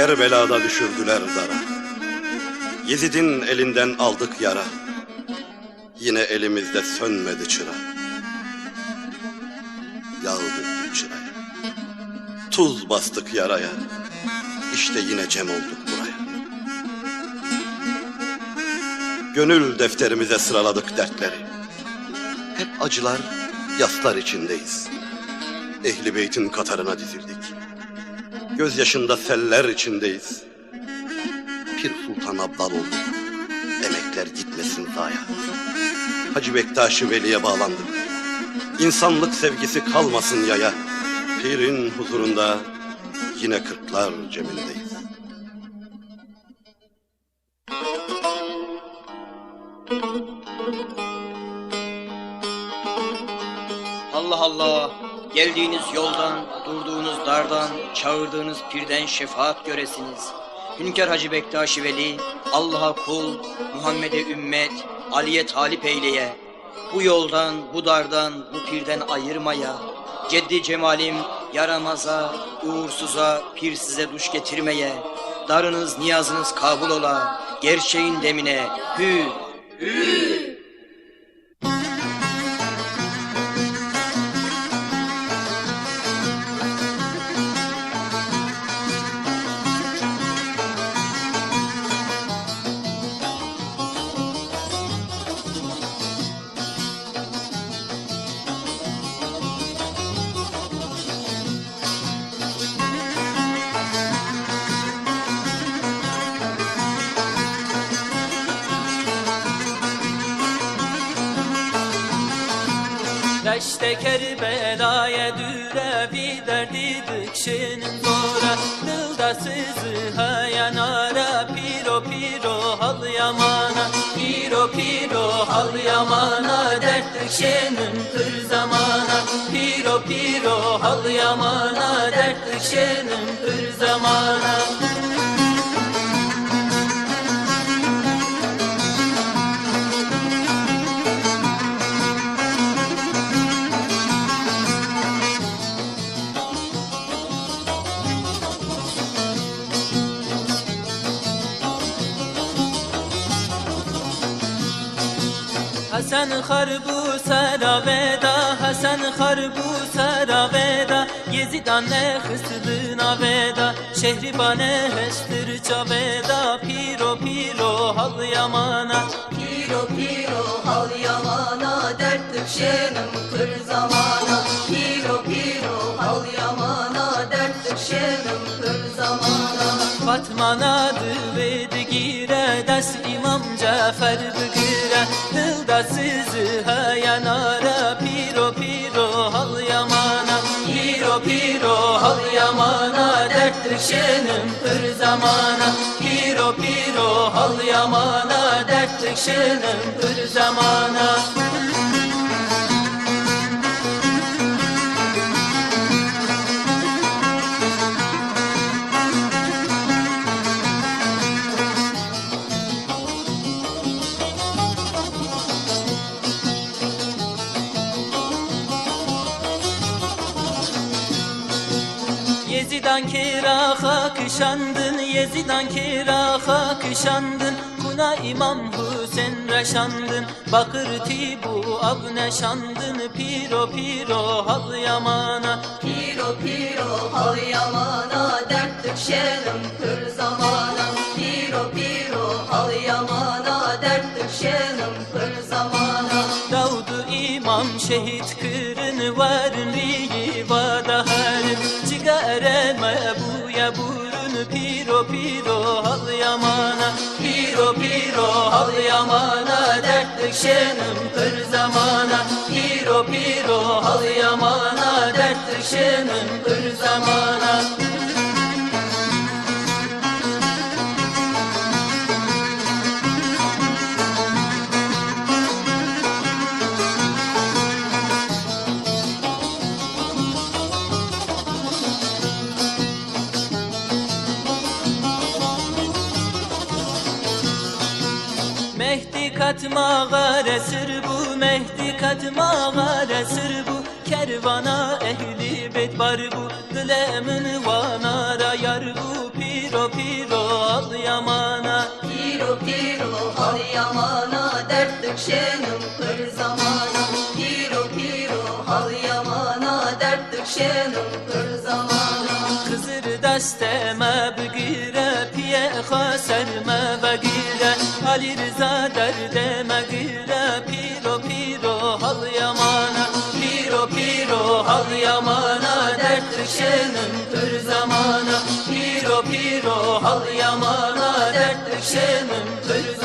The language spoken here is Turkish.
Kerbela'da düşürdüler dara. Yezid'in elinden aldık yara. Yine elimizde sönmedi çıra. Yağ döktük çıraya. Tuz bastık yaraya. İşte yine cem olduk buraya. Gönül defterimize sıraladık dertleri. Hep acılar, yaslar içindeyiz. Ehli beytin katarına dizildik. Gözyaşında seller içindeyiz. Pir Sultan Abdal olduk. Emekler gitmesin zaya. Hacı Bektaş-ı Veli'ye bağlandık. İnsanlık sevgisi kalmasın yaya. Pirin huzurunda yine kırklar cemindeyiz. Allah Allah, geldiğiniz yoldan, durduğunuz dardan, çağırdığınız pirden şefaat göresiniz. Hünkar Hacı Bektaşi Veli, Allah'a kul, Muhammed'e ümmet, Ali'ye talip eyleye. Bu yoldan, bu dardan, bu pirden ayırmaya. Ceddi cemalim yaramaza, uğursuza, pir size duş getirmeye. Darınız, niyazınız kabul ola, gerçeğin demine hü, Deşte Kerbela'ya düre bir derdi dıkşının zora. Dılda sızı hayanara piro piro hal yamana. Piro piro hal yamana dert dıkşının kır zamana. Piro piro hal yamana dert dıkşının kır zamana Hasan harbu saraveda Hasan harbu saraveda Yezidan ne hıslına veda. Şehribane heştir çaveda. Piro piro hal yamana. Piro piro hal yamana. Dert düşenim kır zamana. Piro piro hal yamana. Dert düşenim kır zamana. Fatmana dıvedi gire Dest İmam bıgıra. Dılda sızı hayanara Piro piro hal yamana. Piro piro hal yamana Dert düşenim kır zamana. Piro piro hal yamana Dert düşenim kır zamana Yezidan kiraha kışandın Yezidan kiraha kışandın Kuna İmam Hüseyin reşandın Bakır tibu abneşandın. Piro piro hal yamana. Piro piro hal yamana. Dert düşenim kır zamana. Piro piro hal yamana Piro piro hal yamana. Piro piro hal yamana. Dert düşenim kır zamana. Piro piro hal yamana. Dert düşenim kır zamana Mehdi katma gare sır bu Mehdi katma gare sır bu. Kervana ehli bet var bu Dilemin vanara yar bu. Pir piro piro al yamana. Piro piro hal yamana dert düşenim kır zamana. Piro piro hal yamana dert zamana Kızır desteme bigire piye haserme begire Ali Rıza derdeme gire piro piro hal yamana. Piro piro hal yamana dert düşenin kır zamana. Piro piro hal yamana dert düşenin kır